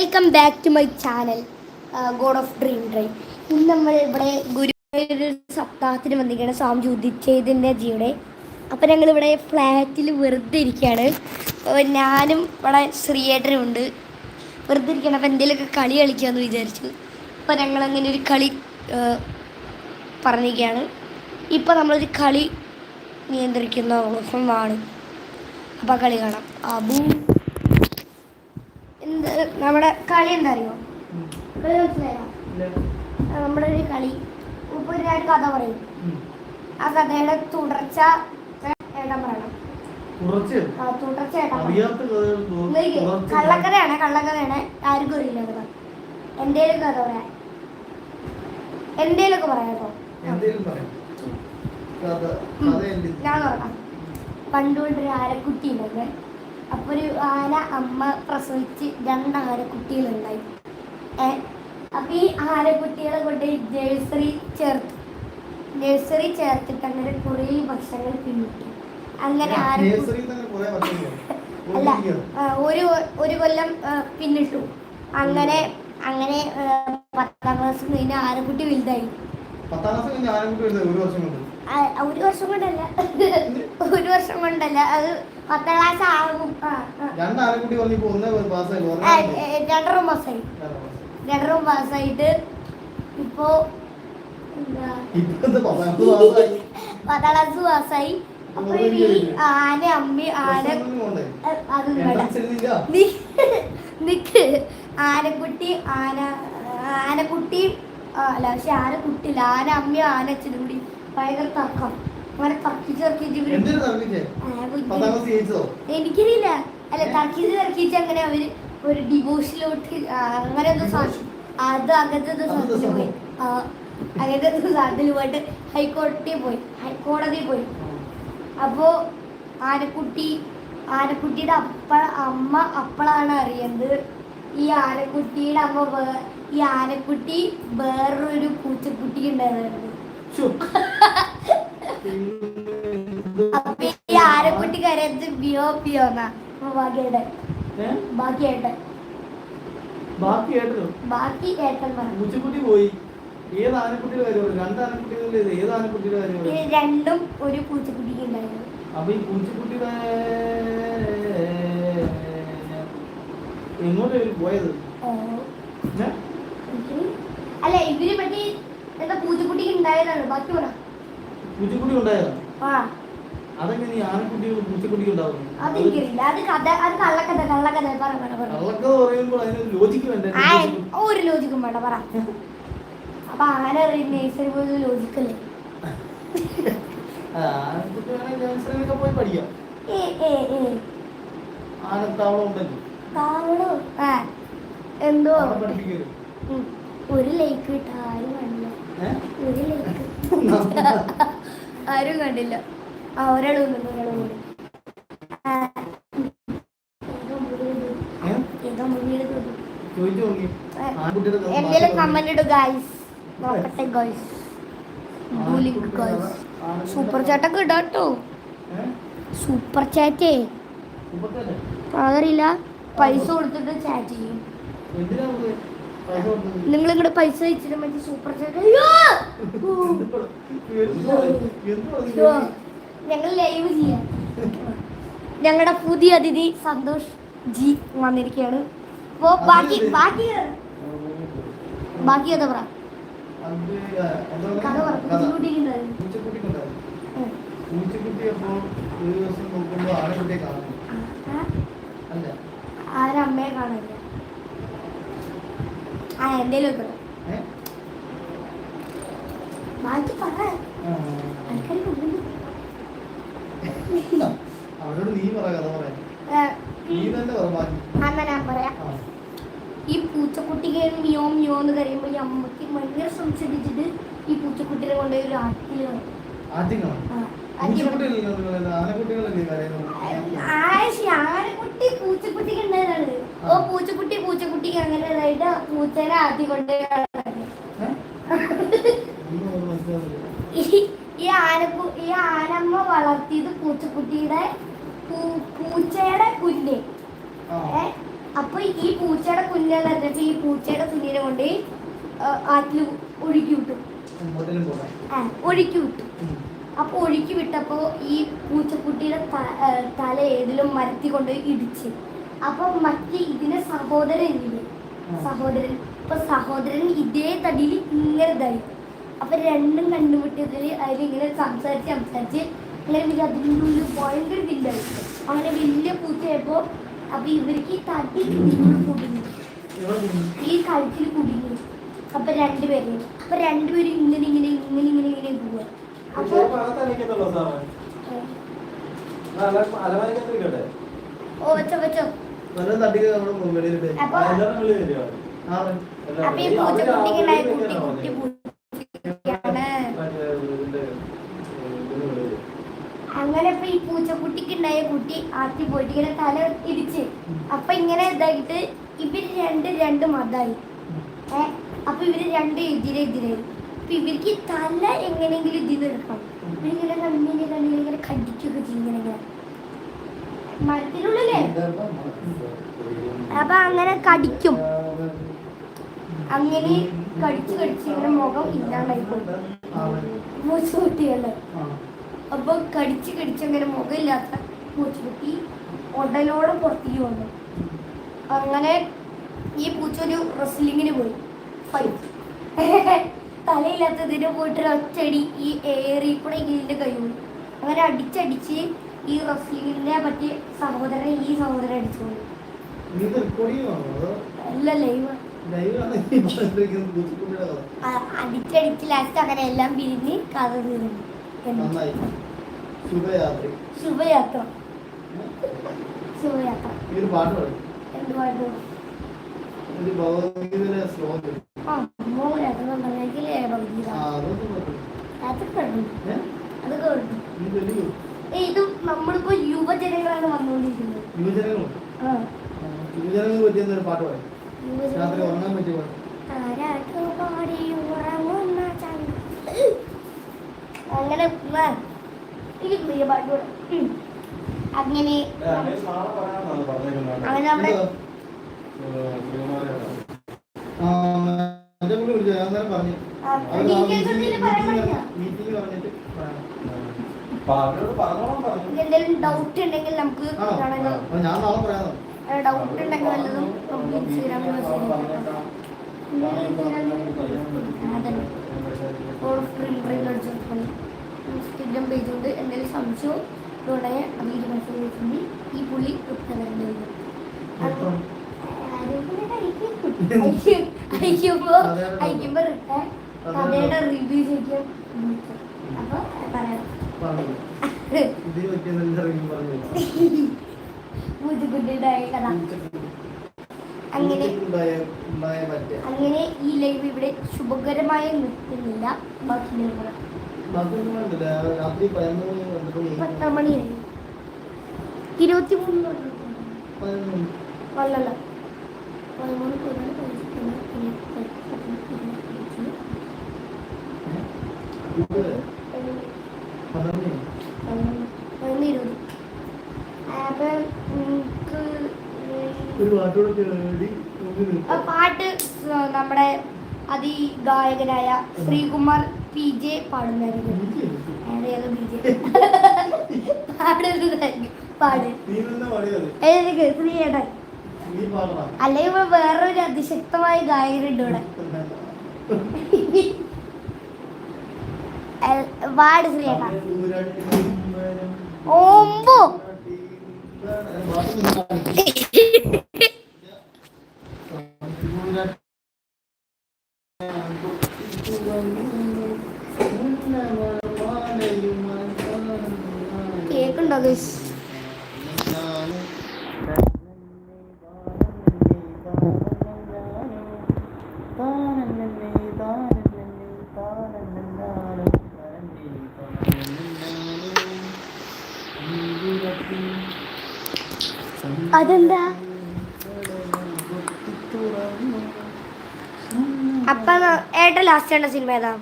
Welcome back to my channel God of dream drive ഇന്ന് നമ്മൾ ഇവിടെ ഗുരുവായൂർ സപ്താഹത്തിന് വന്നിരിക്കുകയാണ് സ്വാമി ഉദിച്ചതിന്റെ ജിയുടെ അപ്പം ഞങ്ങളിവിടെ ഫ്ലാറ്റിൽ വെറുതെ ഇരിക്കുകയാണ്. ഞാനും ഇവിടെ ശ്രീയേട്ടനും ഉണ്ട് വെറുതെ ഇരിക്കണം അപ്പം എന്തെങ്കിലുമൊക്കെ കളി കളിക്കാമെന്ന് വിചാരിച്ചു. അപ്പം ഞങ്ങൾ അങ്ങനെ ഒരു കളി പറഞ്ഞിരിക്കുകയാണ്. ഇപ്പം നമ്മളൊരു കളി നിയന്ത്രിക്കുന്ന ഓഫമാണ് അപ്പോൾ കളി കാണാം. അബൂ നമ്മുടെ കളി എന്താ അറിയോ കളി മനസ്സിലായോ? നമ്മുടെ ഒരു കളി. ഇപ്പൊ ഞാൻ കഥ പറയും. ആ കഥയുടെ തുടർച്ച ഏട്ടാ പറയണം? തുടർച്ച? കള്ളക്കഥയാണ് കള്ളക്കഥയാണ് ആർക്കും അറിയില്ല കഥ എന്തേലും കഥ പറയാം. എന്തേലൊക്കെ പറയാം കേട്ടോ. ഞാൻ പറയാം. കഥ ആരക്കുട്ടി എന്ത്? അപ്പോൾ ഒരു ആന അമ്മ പ്രസവിച്ച് രണ്ട് ആനക്കുട്ടികളുണ്ടായി അപ്പോൾ ഈ ആനക്കുട്ടികളെ കൊണ്ട് നഴ്സറി ചേർത്ത് നഴ്സറി ചേർത്തിട്ട് അങ്ങനെ കുറേ ഭക്ഷണങ്ങൾ പിന്നിട്ടു അങ്ങനെ അല്ല ഒരു ഒരു കൊല്ലം പിന്നിട്ടു. അങ്ങനെ അങ്ങനെ പത്താം ക്ലാസ് കഴിഞ്ഞ ആനക്കുട്ടി വലുതായി. പത്താം ക്ലാസ് കഴിഞ്ഞ് ആനക്കുട്ടി വലുതായി. ഒരു വർഷം കൊണ്ട്. ഒരു വർഷം കൊണ്ടല്ല. ഒരു വർഷം കൊണ്ടല്ല. അത് പത്താം ക്ലാസ് ആകും രണ്ടര മാസമായി രണ്ടര മാസമായിട്ട് ഇപ്പോ പത്താം ക്ലാസ് പാസ്സായി അപ്പൊ ആന അമ്മി ആന. അത് നിക്ക്. ആനക്കുട്ടി ആന ആനക്കുട്ടി അല്ല പക്ഷെ ആനക്കുട്ടിയില്ല. ആന അമ്മയും ആന അച്ഛനും കൂടി. ഭയങ്കര തർക്കം അങ്ങനെ തർക്കിച്ച് തർക്കിച്ച് എനിക്കറിയില്ല. അല്ല തർക്കി തർക്കിച്ച് തർക്കിച്ച് അങ്ങനെ അവർ ഒരു ഡിവോഴ്സിലോട്ട് അങ്ങനെ എന്തോ സാധിച്ചു അത് അങ്ങനത്തെ എന്തോ അങ്ങനത്തെ സാധനത്തിൽ പോയി. അങ്ങനത്തെ എന്തോ സാധനത്തിൽ പോയിട്ട് ഹൈക്കോടതി പോയി. ഹൈക്കോടതി പോയി. അപ്പോ ആനക്കുട്ടി ആനക്കുട്ടിയുടെ അപ്പ അമ്മ അപ്പളാണ് അറിയുന്നത് ഈ ആനക്കുട്ടിയുടെ അമ്മ വേ- ഈ ആനക്കുട്ടി വേറൊരു പൂച്ചക്കുട്ടി ഉണ്ടായിരുന്നു. അപ്പൊ ഈ ആരക്കുട്ടി കരയത്ത് ബിയോ ബാക്കിയുടെ ഏ? ബാക്കി ഏട്ടൻ ബാക്കി കേട്ടല്ലോ ബാക്കി ഏട്ടൻ പറഞ്ഞു. പോയി. ഏത് ആനക്കുട്ടിയുടെ കാര്യം പറയും? രണ്ട് ആനക്കുട്ടികളിൽ ഏത് ആനക്കുട്ടിയുടെ കാര്യം ഈ പറയും? രണ്ടും ഒരു പൂച്ചക്കുട്ടിക്ക് ഉണ്ടായിരുന്നു. അപ്പൊ ഈ പൂച്ചക്കുട്ടിയുടെ എങ്ങോട്ടാണ് പോയത്? അല്ല ഇവർ മറ്റേ എന്താ പൂച്ചക്കുട്ടിക്ക് ഉണ്ടായതാണ്. ബാക്കി പറ. പൂച്ചക്കുട്ടി ഉണ്ടായതാ ആ. അതെങ്ങനെ ഈ ആനക്കുട്ടികൾ പൂച്ചക്കുട്ടിക്ക് ഉണ്ടാവുന്നു? അത് അത് കഥ അത് കള്ളക്കഥ കള്ളക്കഥ. പറ പറ പറ. കള്ളക്കഥ പറയുമ്പോൾ അതിന് ലോജിക്ക് വേണ്ടേ? ആ ഒരു ലോജിക്കും വേണ്ട. പറ. അപ്പൊ അങ്ങനെ നേഴ്സറി പോയത് ലോജിക്കല്ലേ ആ, ആനക്കുട്ടി വേണമെങ്കിൽ നഴ്സറിയിലൊക്കെ പോയി പഠിക്കാം. ഏ ഏ ഏ. ആനത്താവളം ഉണ്ടല്ലോ. താവളോ? ആ. എന്തോ അവിടെ പഠിപ്പിക്കരുത് ഉം. ഒരു ലൈക്ക് കിട്ടാനും ആരും ആരും കണ്ടില്ല. ആ കമന്റ് ഇടും ഗൈസ് നോക്കട്ടെ ഗൈസ് സൂപ്പർ ചാറ്റൊക്കെ ഇടാട്ടോ? സൂപ്പർ ചാറ്റേ? അതറിയില്ല. പൈസ കൊടുത്തിട്ട് ചാറ്റ് ചെയ്യും. നിങ്ങൾ ഇങ്ങോട്ട് പൈസ അയച്ചിട്ട് മറ്റേ സൂപ്പർ. ഞങ്ങൾ ലൈവ് ചെയ്യാം. ഞങ്ങളുടെ പുതിയ അതിഥി സന്തോഷ് ജി വന്നിരിക്കുകയാണ് അപ്പോ ബാക്കി ബാക്കി. ബാക്കി കഥ പറ അത് ആ, എന്താണ്? കഥ പറ കഥ. ബുദ്ധിമുട്ടിയിട്ടുണ്ടായിരുന്നു പൂച്ചക്കുട്ടിക്കുണ്ടായിരുന്നു. പൂച്ചക്കുട്ടി അപ്പോൾ ഒരു ദിവസം നോക്കുമ്പോൾ ആനക്കുട്ടിയെ കാണുന്നു അല്ല ആരമ്മയെ കാണില്ല ആ എന്തേലും? ബാക്കി പറ. അവരോട് നീ പറ കഥ പറയാൻ. നീ തന്നെ പറ ബാക്കി. ഞാൻ പറയാം. ഈ പൂച്ചക്കുട്ടിക്ക് മിയോ മിയോ എന്ന് കരയുമ്പോൾ ഈ അമ്മയ്ക്ക് ഭയങ്കര സംശയിച്ചിട്ട് ഈ പൂച്ചക്കുട്ടിനെ കൊണ്ടുപോയി ഒരു ആനക്കുട്ടി പൂച്ചക്കുട്ടിക്ക് ഉണ്ടായതാണ് ഓ പൂച്ചക്കുട്ടി പൂച്ചക്കുട്ടി അങ്ങനെ ഇതായിട്ട് പൂച്ചനെ ആദ്യം കൊണ്ട്. ഈ ആനപ്പൂ ഈ ആനമ്മ വളർത്തിയത് പൂച്ചക്കുട്ടിയുടെ പൂച്ചയുടെ കുഞ്ഞ് അപ്പൊ ഈ പൂച്ചയുടെ കുഞ്ഞ് ഈ പൂച്ചയുടെ കുഞ്ഞിനെ കൊണ്ട് ആറ്റിൽ ഒഴുക്കി വിട്ടു. ഒഴുക്കി വിട്ടു. അപ്പൊ ഒഴുക്കി വിട്ടപ്പോ ഈ പൂച്ചക്കുട്ടിയുടെ തല ഏതിലും മരത്തി കൊണ്ട് ഇടിച്ച്. അപ്പൊ മറ്റേ ഇതിന്റെ സഹോദരൻ ഇല്ലേ സഹോദരൻ. അപ്പൊ സഹോദരൻ ഇതേ തടിയിൽ ഇങ്ങനെ ഇതായി. അപ്പൊ രണ്ടും കണ്ടുമുട്ടിയതിൽ അതിലിങ്ങനെ സംസാരിച്ച് സംസാരിച്ച് ഇങ്ങനെ വലിയ അതിന്റെ ഉള്ളിൽ ഭയങ്കര വില്ലായി അങ്ങനെ വലിയ പൂച്ചയായപ്പോ അപ്പൊ ഇവർക്ക് ഈ തടി കുടുങ്ങി ഈ കഴുത്തിൽ കുടുങ്ങി അപ്പൊ രണ്ടുപേരും. അപ്പൊ രണ്ടുപേരും ഇങ്ങനെ ഇങ്ങനെ ഇങ്ങനെ ഇങ്ങനെ ഇങ്ങനെ പോവാ. അപ്പൊ ഓ വെച്ചോ വെച്ചോ. നല്ല തട്ടിക്ക് നമ്മുടെ പൂച്ചയാണ് അങ്ങനെ ഇപ്പൊ ഈ പൂച്ചക്കുട്ടിക്ക് ഉണ്ടായ കുട്ടി ആത്തി പോയിട്ട് ഇങ്ങനെ തല ഇടിച്ച് അപ്പൊ ഇങ്ങനെ ഇതായിട്ട് ഇവർ രണ്ട് രണ്ട് മതായി. ഏ അപ്പൊ ഇവർ രണ്ട് എതിരെ എതിരായി അപ്പൊ ഇവർക്ക് തല എങ്ങനെയെങ്കിലും ഇതിൽ എടുക്കണം ഇവരിങ്ങനെ കണ്ണിങ്ങനെ കണ്ണിങ്ങനെ ഇങ്ങനെ കടിക്കുകയൊക്കെ ചെയ്യും ഇങ്ങനെ ഇങ്ങനെ. മരത്തിനുള്ളിലേ? അപ്പൊ അങ്ങനെ കടിക്കും. അങ്ങനെ കടിച്ചു കടിച്ച് ഇങ്ങനെ മുഖം ഇല്ലാണ്ടായി പൂച്ചക്കുട്ടിയല്ലേ അപ്പൊ കടിച്ച് കടിച്ച് അങ്ങനെ മുഖം ഇല്ലാത്ത പൂച്ചുകുട്ടി ഉടലോടെ പുറത്തേക്ക് വന്നു. അങ്ങനെ ഈ പൂച്ച ഒരു റെസ്ലിങ്ങിന് പോയി. ഫൈറ്റ് തലയില്ലാത്തതിന് പോയിട്ട് ഒറ്റടി ഈ ഏറി കൂടെ ഇതിന്റെ കൈ അങ്ങനെ അടിച്ചടിച്ച് ഈ റഫീലിനെ പറ്റി സഹോദരൻ ഈ സഹോദരൻ അടിച്ചു അല്ല ലൈവ് അടിച്ചടിച്ച് ലാസ്റ്റ് അങ്ങനെ എല്ലാം പിരിഞ്ഞ് കഥ ശുഭയാത്രി. ശുഭയാത്ര. ശുഭയാത്ര. എന്ത് പാട്ട്? ഭഗവത്ഗീതയിലെ ശ്ലോകം ആ ഭഗവത്ഗീത? അതൊക്കെ അതൊക്കെ ഇത് നമ്മളിപ്പോ യുവജനങ്ങളാണ് വന്നുകൊണ്ടിരിക്കുന്നത്. യുവജനങ്ങൾ ആ. യുവജനങ്ങൾക്ക് പറ്റിയ ഒരു പാട്ട് പാടും. രാത്രി ഉറങ്ങാൻ പറ്റിയ പാട്ട്. അങ്ങനെ എനിക്ക് പ്രിയ പാട്ട്. അങ്ങനെ അങ്ങനെ നമ്മുടെ പറഞ്ഞു. മീറ്റിംഗ് എന്തെങ്കിലും പറയാൻ പറ്റില്ല മീറ്റിംഗ് പറഞ്ഞിട്ട് എന്തെങ്കിലും ഡൗട്ട് ഉണ്ടെങ്കിൽ നമുക്ക് ഞാൻ നാളെ പറയാം. ഡൗട്ട് ഉണ്ടെങ്കിൽ വല്ലതും നമുക്ക് ഇൻസ്റ്റാഗ്രാമിൽ മെസ്സേജ് അതന്നെ. ഇൻസ്റ്റഗ്രാം പേജ് ഉണ്ട് എന്തെങ്കിലും സംശയം ഉടനെ അതിൽ മെസ്സേജ് അയച്ചിട്ടുണ്ട്. ഈ പുള്ളി ഉത്തരം വരും അയക്കുമ്പോ റിട്ടേൺ. കഥയുടെ റിവ്യൂ ചോദിക്കും അപ്പൊ പറയാം പറഞ്ഞു ഇതിന് പറ്റിയ നല്ല റിവ്യൂ പറഞ്ഞു ബുദ്ധിമുട്ടുണ്ടായ കഥ. അങ്ങനെ അങ്ങനെ ഈ ലൈവ് ഇവിടെ ശുഭകരമായി നിൽക്കുന്നില്ല മണി മണി പത്താം മണിയായി ഇരുപത്തി മൂന്ന് മണി. അല്ലല്ല. പതിമൂന്ന് പതിനഞ്ച് പതിനാറ് പതിനേഴ് പതിനെട്ട് ഇതുവരെ പന്ത്രണ്ട് മണി പതിനൊന്ന് പതിനൊന്ന് ഇരുപത് അപ്പൊ നമുക്ക് ഒരു പാട്ടോടെ കേടി നമുക്ക് ആ നിർത്താം. പാട്ട് നമ്മുടെ അതി ഗായകനായ ശ്രീകുമാർ പി ജെ പാടുന്നായിരുന്നു പാടുന്നതായിരിക്കും പാട്. ശ്രീയേട്ടൻ അല്ലെങ്കിൽ വേറൊരു അതിശക്തമായ ഗായകനുണ്ട് ഇവിടെ. പാട് ശ്രീയേട്ടൻ ഓമ്പോ. കേക്കുണ്ടോ ഗൈസ് അതെന്താ? അപ്പൊ ഏട്ട ലാസ്റ്റ് കണ്ട സിനിമ ഏതാ?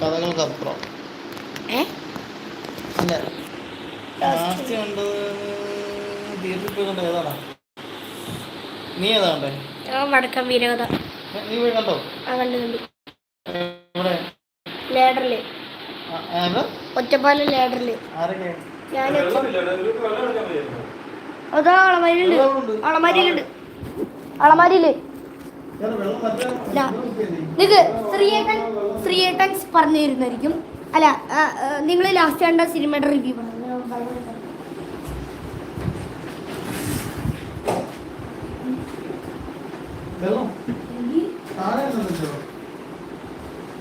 കഥകൾക്കപ്പുറം. ലാസ്റ്റ് കണ്ടത് തിയേറ്ററിൽ പോയി കണ്ടോ ഏതാടാ? നീ ഏതാ കണ്ടേ? ഞാൻ വടക്കം വീരകഥ ഏ, നീ പോയി കണ്ടോ? ആ കണ്ടു കണ്ടു. ലേഡറിൽ. ഒറ്റപ്പാലം ലേഡറിൽ. ആരൊക്കെ ഞാൻ അതാ. അളമാരിയിലുണ്ട്. അളമാരിയിൽ. ശ്രീയേട്ടൻ പറഞ്ഞു തരുന്നതായിരിക്കും. അല്ല നിങ്ങൾ ലാസ്റ്റ് കണ്ട സിനിമയുടെ റിവ്യൂ പറഞ്ഞു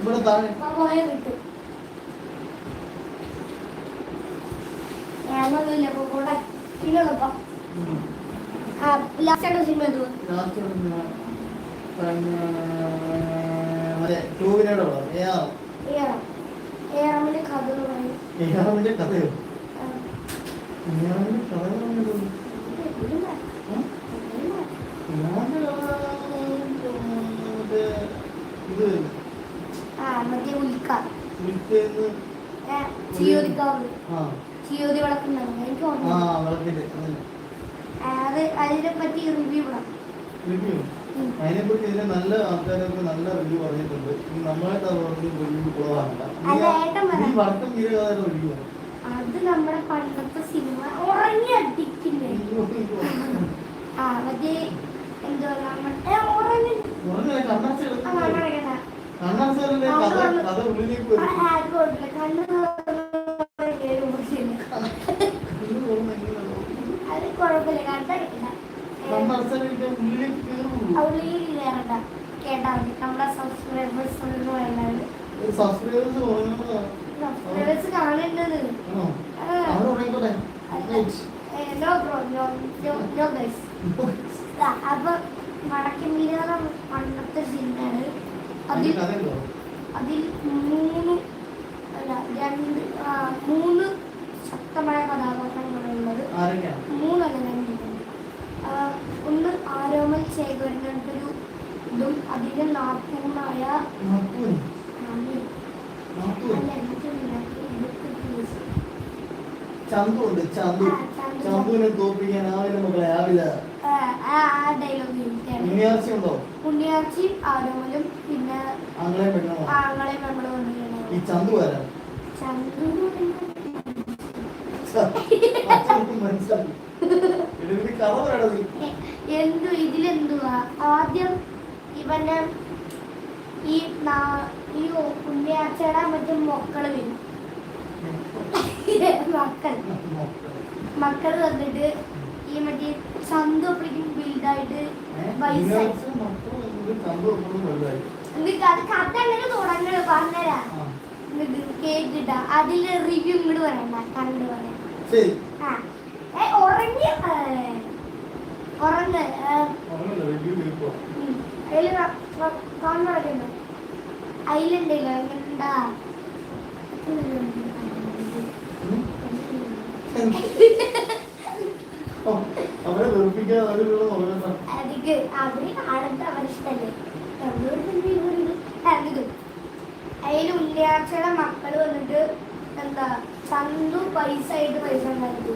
ഇവിടെ താഴെ പോയാൽ കിട്ടും ഞാനൊന്നുമില്ല അപ്പൊ കൂടെ. ആ ലാസ്റ്റ് കണ്ട സിനിമ എന്തുവാ ലാസ്റ്റ് മറ്റേ ടൂവിനോട് ഏതാ ഏറാം ഏറാമിന്റെ കഥ എന്ന് പറയും ഏതാമിന്റെ കഥയോ ആ, ഏതാമിന്റെ കഥ പറഞ്ഞത് ഇല്ല, ഉം? ഇല്ല. കഥ ഇത് ആ മറ്റേ ഉൽക്ക. ചിയോദിക്കാവ് ആ. ചിയോതി വിളക്കുണ്ടാവും എനിക്ക് ആ ഓർമ്മ വിളക്കിന്റെ അതന്നെ അത് അതിനെ പറ്റി റിവ്യൂ ഇടാം റിവ്യൂ ഉം. അതിനെക്കുറിച്ച് ഇതിന് നല്ല ആൾക്കാരൊക്കെ നല്ല റിവ്യൂ പറഞ്ഞിട്ടുണ്ട്. ഇനി നമ്മളായിട്ട് പറഞ്ഞ് റിവ്യൂ കുറവാകണ്ട അല്ല, ഏട്ടൻ. ഈ വടക്കം വീരകാരുടെ റിവ്യൂ അത് നമ്മുടെ പണ്ടത്തെ സിനിമ. ഉറങ്ങി അടിക്കില്ലേ? ആ മറ്റേ എന്തോ നമ്മുടെ ഉറങ്ങി. പറഞ്ഞ കണ്ണാച്ച ആ കണ്ണടക്കണ്ട. കണ്ണാച്ചറിന്റെ കഥ കഥ ഉള്ളിലേക്ക് വരും. കണ്ണു തുറന്ന് കേറി മുറിച്ചില്ല. ഇത് തുറന്ന് എങ്ങനെ നോക്കും? അത് കുഴപ്പമില്ല കണ്ണടക്കണ്ട കണ്ണാച്ചറിന്റെ ഉള്ളിലേക്ക് കയറുള്ളൂ അവളിൽ കയറണ്ട കേട്ടാ മതി. നമ്മുടെ സബ്സ്ക്രൈബേഴ്സ് എന്ന് പറയുന്നത്. ഒരു സബ്സ്ക്രൈബേഴ്സ് കാണേണ്ടത് no bro no no guys അപ്പൊ പണ്ടത്തെ ജില്ലയാണ്. അതിൽ അതിൽ മൂന്ന് അല്ല രണ്ട് മൂന്ന് ശക്തമായ കഥാപാത്രങ്ങളുള്ളത് മൂന്നല്ല ഒന്ന് ആരോമൽ ശേഖരനൊരു ഇതും അതിന്റെ നാത്തൂണായ. ചന്തു. ഉണ്ട് ചന്തു. ചന്തുവിനെ തോപ്പിക്കാൻ ആവില്ല മക്കളെ ആവില്ല. ഉണ്ടോ ഉണ്ണിയാച്ചി ആരോമലും പിന്നെ ആങ്ങളെ പെണ്ണോ ആങ്ങളെ നമ്മൾ ഈ ചന്തു ആരാ? ചന്തു മനസ്സിലാക്കി. എന്തു ഇതിലെന്തുവാ? ആദ്യം ഇവന്റെ ഈ ഈ ഉണ്ണിയാച്ചയുടെ മറ്റേ മക്കൾ വരും. മക്കൾ. മക്കൾ വന്നിട്ട് ഈ മറ്റേ ചന്തു അപ്പോഴേക്കും ബിൽഡായിട്ട് വയസ്സായി. എന്നിട്ട് അത് കഥ അങ്ങനെ തുടങ്ങണ പറഞ്ഞരാ എന്നിട്ട് കേട്ടിട്ട അതിൽ റിവ്യൂ ഇങ്ങോട്ട് പറയണ്ട. കണ്ടു പറയാം ആ. അവരെ വെറുപ്പിക്കാൻ അതിലുള്ള നോക്കണ്ട അതിക്ക് അവർ കാണുന്നത് അവരിഷ്ടല്ലേ അതിൽ ഉണ്ണിയാഴ്ചയുടെ മക്കൾ വന്നിട്ട് എന്താ ചന്തു പൈസ ആയിട്ട് പൈസ ഉണ്ടാക്കി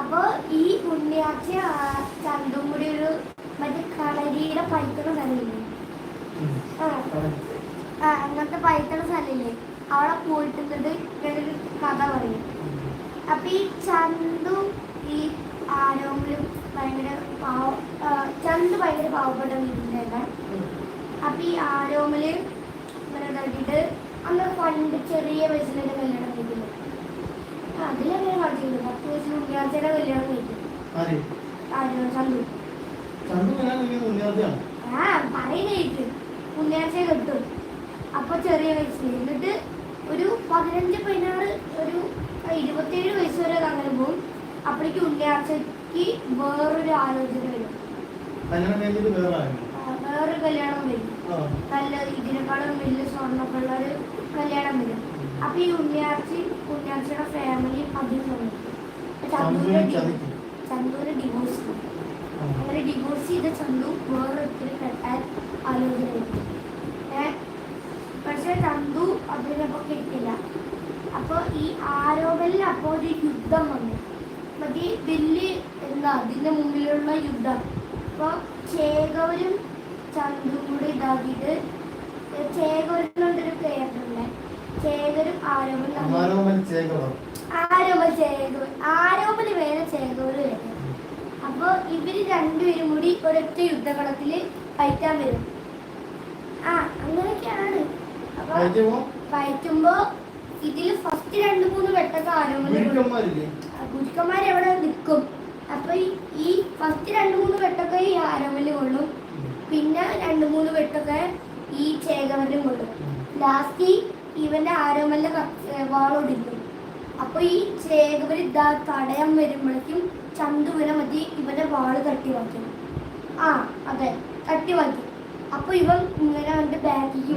അപ്പൊ ഈ ഉണ്ണിയാച്ച ചന്തും കൂടി ഒരു മറ്റേ കളരിയുടെ പൈത്തണ സ്ഥലമില്ലേ? ആ. അങ്ങനത്തെ പൈത്തണ സ്ഥലമില്ലേ? അവിടെ പോയിട്ടുള്ളത് ഇവരൊരു കഥ പറയും. അപ്പൊ ഈ ചന്തു ഈ ആരോഗ്യം ഭയങ്കര പാവ ചന്ത് ഭയങ്കര പാവപ്പെട്ട വീട്ടിലാണ് അപ്പൊ ഈ ആരോമൽ ഇങ്ങനെ തട്ടിട്ട് അന്ന് പണ്ട് ചെറിയ വയസ്സിലൊക്കെ കല്യാണം കഴിക്കുന്നു. അതിലങ്ങനെ കളിച്ചിട്ടുണ്ട് പത്ത് വയസ്സിൽ ഉണ്ണിയാഴ്ചയുടെ കല്യാണം കഴിക്കും ചന്തു. ചന്തു ആ പറയുന്നേക്ക് കിട്ടും അപ്പൊ ചെറിയ വയസ്സിൽ എന്നിട്ട് ഒരു പതിനഞ്ച് പതിനാറ് ഒരു ഇരുപത്തേഴ് വയസ്സ് വരെ അങ്ങനെ പോകും അപ്പോഴേക്ക് ഉണ്ണിയാഴ്ചക്ക് വേറൊരു ആലോചന വരും. വേറൊരു കല്യാണം വരും. നല്ല ഇതിനേക്കാളും വലിയ സ്വർണ ഒരു കല്യാണം വരും. അപ്പൊ ഈ ഫാമിലി അതിൽ ചന്ദൂരെ ചന്ദൂരെ ഡിവോഴ്സ്. ഡിവോഴ്സ് ചെയ്ത കെട്ടാൻ ആലോചന പക്ഷെ അതിനപ്പോ കിട്ടില്ല. ഈ അപ്പോൾ ഒരു യുദ്ധം വന്നു. മറ്റേ വലിയ എന്താ അതിന്റെ മുമ്പിലുള്ള യുദ്ധം. അപ്പോൾ ചേകവരും ചന്തും കൂടെ ഇതാക്കിയിട്ട് ചേകവരിനോണ്ടൊരു പേരുണ്ട് ചേകരും ആരോപണം ആരോമൻ ചേകവർ ആരോപണ ചേകവർ ആരോപണ വേറെ ചേകവര് വേറെ അപ്പൊ ഇവർ രണ്ടുപേരും കൂടി ഒരൊറ്റ യുദ്ധകളത്തിൽ ഫൈറ്റാൻ വരും. ആ അങ്ങനെയൊക്കെയാണ്. അപ്പൊ കഴിക്കുമ്പോ ഫൈറ്റുമ്പോ ഇതിൽ ഫസ്റ്റ് രണ്ട് മൂന്ന് വെട്ടൊക്കെ ഗുരുക്കന്മാരില്ലേ? ഗുരുക്കന്മാർ എവിടെ നിൽക്കും. അപ്പൊ ഈ- ഫസ്റ്റ് രണ്ട് മൂന്ന് വെട്ടൊക്കെ ഈ ആരോമൽ കൊള്ളും. പിന്നെ രണ്ട് മൂന്ന് വെട്ടൊക്കെ ഈ ചേകവന്റെ കൊള്ളും. ലാസ്റ്റ് ഇവന്റെ ആരോമല്ല വാളൊടിക്കും അപ്പൊ ഈ ചേകവർ ഇതാ തടയാൻ വരുമ്പോഴേക്കും ചന്തുവിനെ മതി ഇവന്റെ വാൾ തട്ടി മാറ്റും ആ അതെ തട്ടി മാറ്റി അപ്പൊ ഇവൻ ഇങ്ങനെ അവന്റെ ബാഗിക്ക്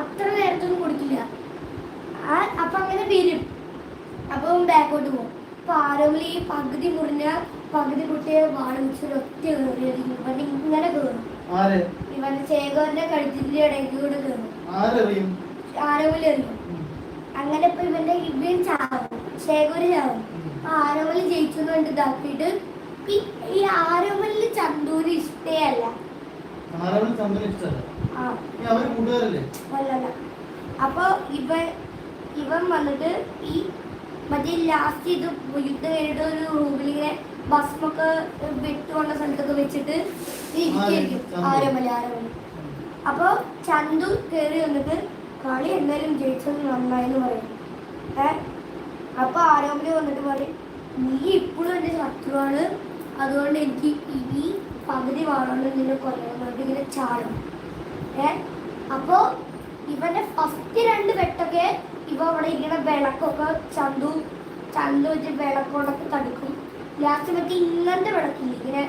അത്ര നേരത്തൊന്നും കൊടുക്കില്ല. ആ അപ്പൊ അങ്ങനെ വരും. അപ്പൊ ബാക്കോട്ട് പോകും. അപ്പൊ ആരോമിൽ ഈ പകുതി മുറിഞ്ഞ പകുതി കുട്ടിയെ വാൾ വെച്ച് ഒറ്റ കയറിയത് ഇവൻ ഇങ്ങനെ കയറും. ഇവന്റെ ചേകവന്റെ കഴുത്തിന്റെ ഇടയ്ക്ക് കൂടെ കയറും. ആരറിയും? അങ്ങനെ ഇപ്പൊ ഇവന്റെ ഇവൻ ചാവും. ശേഖര് ചാവും. ആരോമൽ ജയിച്ചു കണ്ട് ഇതാക്കിയിട്ട്. ഈ- ഈ ആരോമലിന് ചന്തൂര് ഇഷ്ടേ അല്ല ഇഷ്ടമല്ല ആ. ഈ അവർ അല്ലല്ല. അപ്പൊ ഇവ ഇവൻ വന്നിട്ട് ഈ മറ്റേ ലാസ്റ്റ് ഇത് യുദ്ധം കഴിഞ്ഞിട്ട് ഒരു റൂമിൽ ഇങ്ങനെ ഭസ്മൊക്കെ വെട്ടുകൊണ്ട സ്ഥലത്തൊക്കെ വെച്ചിട്ട് ഇരിക്കും ആരോമൽ ആരോമല ആരോമല അപ്പൊ ചന്തു കയറി വന്നിട്ട് കളി എന്തായാലും ജയിച്ചത് നന്നായെന്ന് പറയും. ഏ? അപ്പോൾ ആരോപണി വന്നിട്ട് പറയും നീ ഇപ്പോഴും എന്റെ ശത്രുവാണ്. അതുകൊണ്ട് എനിക്ക് ഇനി പകുതി വാളുകൊണ്ട് നിന്നെ കൊല്ലണം എന്ന് ഇങ്ങനെ ചാടും. ഏ? അപ്പോൾ ഇവന്റെ ഫസ്റ്റ് രണ്ട് വെട്ടൊക്കെ ഇവ അവിടെ ഇങ്ങനെ വിളക്കൊക്കെ ചന്തു ചന്തു വെച്ച് വിളക്കോടൊക്കെ തടുക്കും. ലാസ്റ്റ് മറ്റേ ഇങ്ങനത്തെ വിളക്കില്ല ഇങ്ങനെ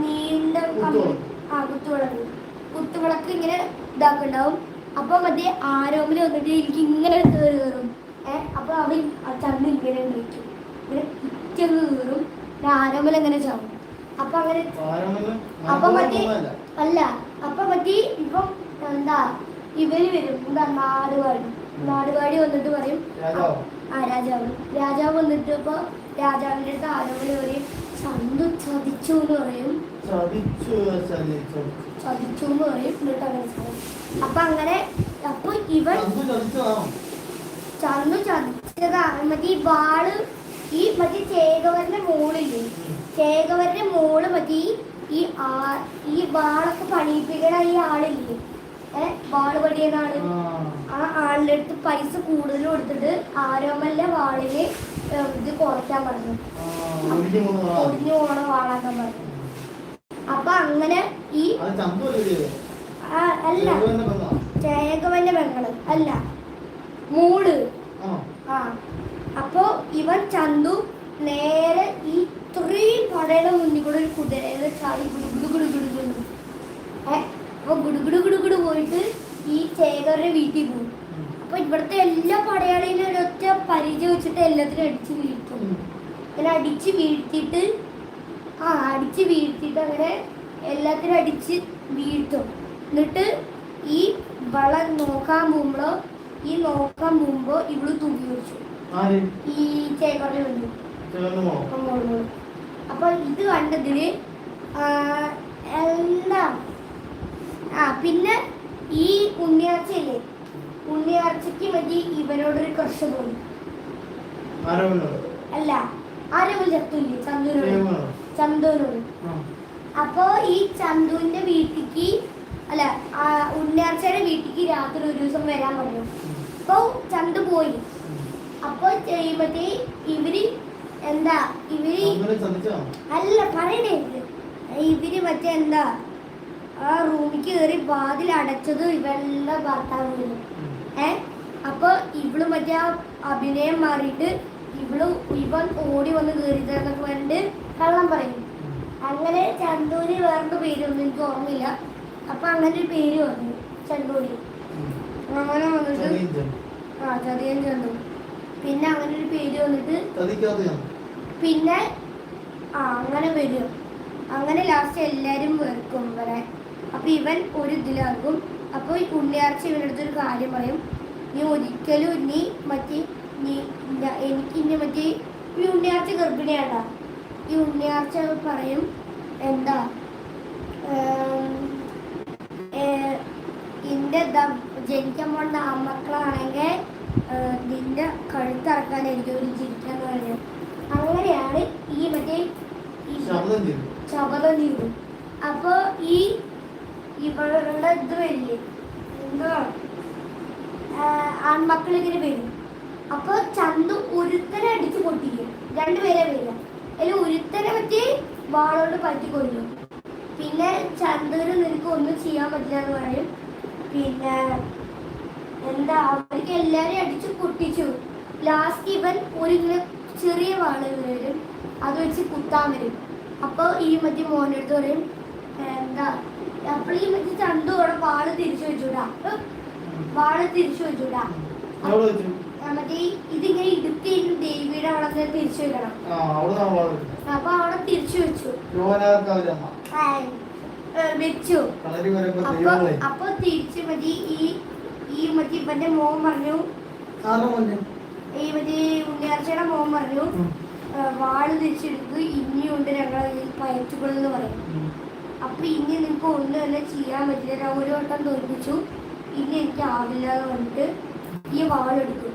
നീണ്ട. ആ കുത്തുവിളക്ക് കുത്തുവിളക്ക് ഇങ്ങനെ ഇതാക്കുണ്ടാവും അപ്പൊ മറ്റേ ആരോമിൽ വന്നിട്ട് എനിക്ക് ഇങ്ങനെ കയറി കയറും ഏഹ് അപ്പൊ അവൻ ആ ചന്തു ഇങ്ങനെ വിളിക്കും ഇങ്ങനെ ഇറ്റങ്ങ് കയറും ആരോമിൽ എങ്ങനെ ചാവും? അപ്പൊ അങ്ങനെ അപ്പൊ മറ്റേ. അല്ല അപ്പൊ മറ്റേ ഇപ്പം എന്താ ഇവർ വരും. എന്താ നാടുപാടി നാടുപാടി വന്നിട്ട് പറയും ആ രാജാവ്. രാജാവ് വന്നിട്ട് ഇപ്പൊ രാജാവിന്റെ അടുത്ത് ആരോമിൽ പറയും ചന്തു ചതിച്ചു എന്ന് പറയും. ചതിച്ചു ചതി, ചതിച്ചു. എന്ന് പറയും എന്നിട്ട് അങ്ങനെ ചെയ്യും. അപ്പൊ അങ്ങനെ അപ്പൊ ഇവൻ ചന്തു ചതിച്ചതാണോ? മറ്റേ ഈ വാൾ ഈ മറ്റേ ചേകവരന്റെ മോളില്ലേ ചേകവരന്റെ മോൾ മറ്റേ ഈ- ആ ഈ വാളൊക്കെ പണിയിപ്പിക്കണ ഈ ആളില്ലേ ഏഹ് വാൾ പണിയുന്ന ആൾ ആ. ആളുടെ അടുത്ത് പൈസ കൂടുതൽ കൊടുത്തിട്ട് ആരോമല്ല വാളിനെ ഇത് കുറയ്ക്കാൻ പറഞ്ഞു ഒടിഞ്ഞു പോണ വാളാക്കാൻ പറഞ്ഞു അപ്പൊ അങ്ങനെ ഈ അല്ലേ. ചേകവന്റെ പെണ്ണാ? പെങ്ങൾ അല്ല. മൂൾ ആ. അപ്പോ ഇവൻ ചന്തു നേരെ ഈ ഇത്രയും പടയുടെ മുന്നിൽ കൂടെ ഒരു കുതിരയുടെ ചാടി ഗുടുഗുടു ഗുടുഗുടു ഗുടു ഏ? അപ്പൊ ഗുടുഗുടു ഗുടുഗുടു പോയിട്ട് ഈ ചേകരുടെ വീട്ടിൽ പോകും. അപ്പൊ ഇവിടുത്തെ എല്ലാ പടയാളിയിലും ഒരൊറ്റ പരിചയം വെച്ചിട്ട് എല്ലാത്തിനും അടിച്ച് വീഴ്ത്തും. അങ്ങനെ അടിച്ച് വീഴ്ത്തിയിട്ട് ആ അടിച്ച് വീഴ്ത്തിയിട്ട് അങ്ങനെ എല്ലാത്തിനും അടിച്ച് വീഴ്ത്തും. എന്നിട്ട് ഈ വള നോക്കാൻ പോകുമ്പോ ഈ നോക്കാൻ പോകുമ്പോ ഇവൾ തൂങ്ങി വെച്ചു ആര്? ഈ ചേക്കറിന് മോളോ? അപ്പൊ ഇത് കണ്ടതിൽ എന്താ? ആ പിന്നെ ഈ ഉണ്ണിയാർച്ചയില്ലേ ഉണ്ണിയാർച്ചയ്ക്ക് മതി ഇവനോടൊരു കർഷ തോന്നി? അല്ല ആരെ ചത്തുല്ലേ? ചന്തുവിനോട് ചേകവനോട്? ചന്തുവിനോട്. അപ്പോ ഈ ചന്തുവിന്റെ വീട്ടിക്ക് അല്ല ഉണ്ണിയാർച്ചയുടെ വീട്ടിക്ക് രാത്രി ഒരു ദിവസം വരാൻ പറഞ്ഞു. അപ്പൊ ചന്തു പോയി. അപ്പൊ ചെയ്യുമ്പത്തേ ഇവർ എന്താ ഇവർ? അല്ല പറയണേ. ഇവർ മറ്റേ എന്താ ആ റൂമിൽ കയറി വാതിൽ അടച്ചത് ഇവളുടെ ഭർത്താവിന് ഉം. ഏ അപ്പൊ ഇവൾ മറ്റേ ആ അഭിനയം മാറിയിട്ട് ഇവൾ ഇവൻ ഓടി വന്ന് കയറിയതെന്നൊക്കെ പറഞ്ഞിട്ട് കള്ളം പറയും. അങ്ങനെ ചന്തൂരി വേറൊരു പേരൊന്നും എനിക്ക് ഓർമ്മയില്ല. അപ്പൊ അങ്ങനെ ഒരു പേര് വന്നു. ചന്തൂരി. അങ്ങനെ വന്നിട്ട്. ആ ചതിയൻ ചന്തു. പിന്നെ അങ്ങനെ ഒരു പേര് വന്നിട്ട് പിന്നെ ആ അങ്ങനെ വരും. അങ്ങനെ ലാസ്റ്റ് എല്ലാരും വെറുക്കും ഇവരെ. അപ്പൊ ഇവൻ ഒരു ഇതിലാകും അപ്പൊ ഈ ഉണ്ണിയാർച്ച ഇവന്റെ അടുത്തൊരു കാര്യം പറയും. നീ ഒരിക്കലും നീ മറ്റേ നീ എനിക്ക് ഇനി മറ്റേ ഈ ഉണ്ണിയാർച്ച ഗർഭിണിയാണ്ടാ. ഈ ഉണ്ണിയാർച്ച പറയും. എന്താ? ദ- ജനിക്കാൻ പോകുന്ന ആമക്കളാണെങ്കിൽ നിന്റെ കഴുത്തിറക്കാനായിരിക്കും ഒരു ജീവിക്കാന്ന് പറയുന്നത് അങ്ങനെയാണ് ഈ മറ്റേ ശബ്ദം ചെയ്തു. അപ്പൊ ഈ ഇവളുടെ ഇത് വരില്ലേ? എന്താ? ആൺമക്കൾ ഇങ്ങനെ വരും. അപ്പൊ ചന്തു ഒരുത്തനെ അടിച്ച് പൊട്ടിക്കും. രണ്ടുപേരെ വരിക. അതിൽ ഒരുത്തനെ പറ്റി വാളോട് പറ്റി കൊല്ലും. പിന്നെ ചന്ദൂര് നിനക്ക് ഒന്നും ചെയ്യാൻ പറ്റില്ല എന്ന് പറയും. പിന്നെ എന്താ അവർക്ക് എല്ലാവരെയും അടിച്ചു പൊട്ടിച്ചു. ലാസ്റ്റ് ഇവൻ ഒരു ചെറിയ വാൾ വരും. അത് വെച്ച് കുത്താൻ വരും. അപ്പൊ ഈ മറ്റേ മോന്റെ അടുത്ത് പറയും എന്താ അപ്പോൾ ഈ മറ്റേ ചന്തു അവിടെ വാൾ തിരിച്ചു വെച്ചൂടാ. വാൾ തിരിച്ചു വെച്ചൂടാ. എവിടെ വെച്ചു. ആ, മറ്റേ ഇതിങ്ങനെ ഇടുത്തിരുന്നു ദേവിയുടെ അവിടെ തിരിച്ചു വെക്കണം അപ്പൊ അവിടെ തിരിച്ചു വെച്ചു. വെച്ചു. അപ്പൊ തിരിച്ച് മറ്റേ ഈ ഈ മറ്റേ ഇവന്റെ മോൻ പറഞ്ഞു. ഈ മറ്റേ ഉണ്ണിയാർച്ചയുടെ മോൻ പറഞ്ഞു. "ഏ, വാൾ തിരിച്ചെടുത്തു ഇനിയുണ്ട് പയറ്റുകൾ എന്ന് പറയും അപ്പൊ ഇനി നിങ്ങൾക്ക് ഒന്നും തന്നെ ചെയ്യാൻ പറ്റില്ല. ഒരു വട്ടം തോൽപ്പിച്ചു. ഇനി എനിക്ക് ആവില്ല എന്ന് പറഞ്ഞിട്ട് ഈ വാളെടുക്കും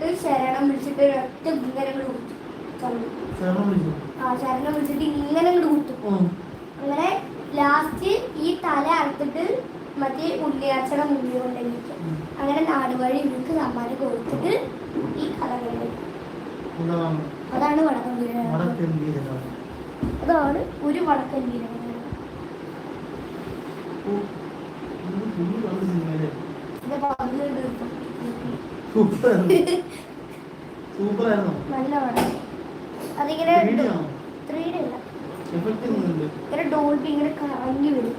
എന്നിട്ട് ശരണം വിളിച്ചിട്ട് ഒരൊറ്റ ഇങ്ങനെ അങ്ങോട്ട് കുത്തും ആ ശരണം വിളിച്ചിട്ട് ഇങ്ങനെ അങ്ങോട്ട് കുത്തും. അങ്ങനെ ലാസ്റ്റ് ഈ തല അറുത്തിട്ട് മറ്റേ ഉണ്ണിയാർച്ചയുടെ മുന്നിൽ കൊണ്ടുവന്നിരിക്കും അങ്ങനെ അങ്ങനെ നാടുവഴി ഇവർക്ക് സമ്മാനം കൊടുത്തിട്ട് ഈ കഥ അതാണ് വടക്കം അതാണ് ഒരു വടക്കൻ ഇത് പുള്ളി കണ്ട സിനിമയിലെ ഇത് പതിനെട്ട് ദിവസം. നല്ല പടം അതിങ്ങനെ ത്രീ ഡേ അല്ല. ഇങ്ങനെ ഡോൾബി ഇങ്ങനെ കറങ്ങി വരും.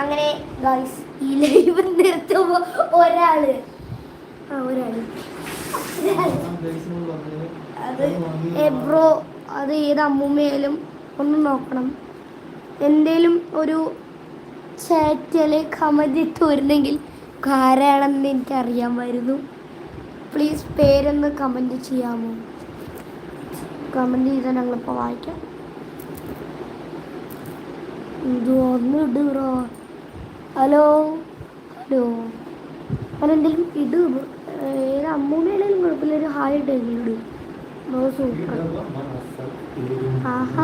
അങ്ങനെ ഗായ്സ് ഈ ലൈവ് നിർത്തുമ്പോ ഒരാൾ. ആ ഒരാൾ. അത് എബ്രോ അത് ഏത് അമ്മൂമ്മയായാലും ഒന്ന് നോക്കണം. എന്തേലും ഒരു ചാറ്റൽ കമന്റിട്ട് വരുന്നെങ്കിൽ ആരാണെന്ന് എനിക്ക് വരുന്നു പ്ലീസ് പേരൊന്ന് കമന്റ് ചെയ്യാമോ? കമന്റ് ചെയ്താൽ ഞങ്ങളിപ്പോൾ വായിക്കാം. ഒന്ന് ഇട് ബ്രോ? ഹലോ? ഹലോ? അങ്ങനെ എന്തെങ്കിലും ഇട് ഏത് അമ്മൂമ്മയാണെങ്കിലും കുഴപ്പമില്ല. ഒരു ഹായ് ഇട്ടെങ്കിലും ഇടും. ആഹാ.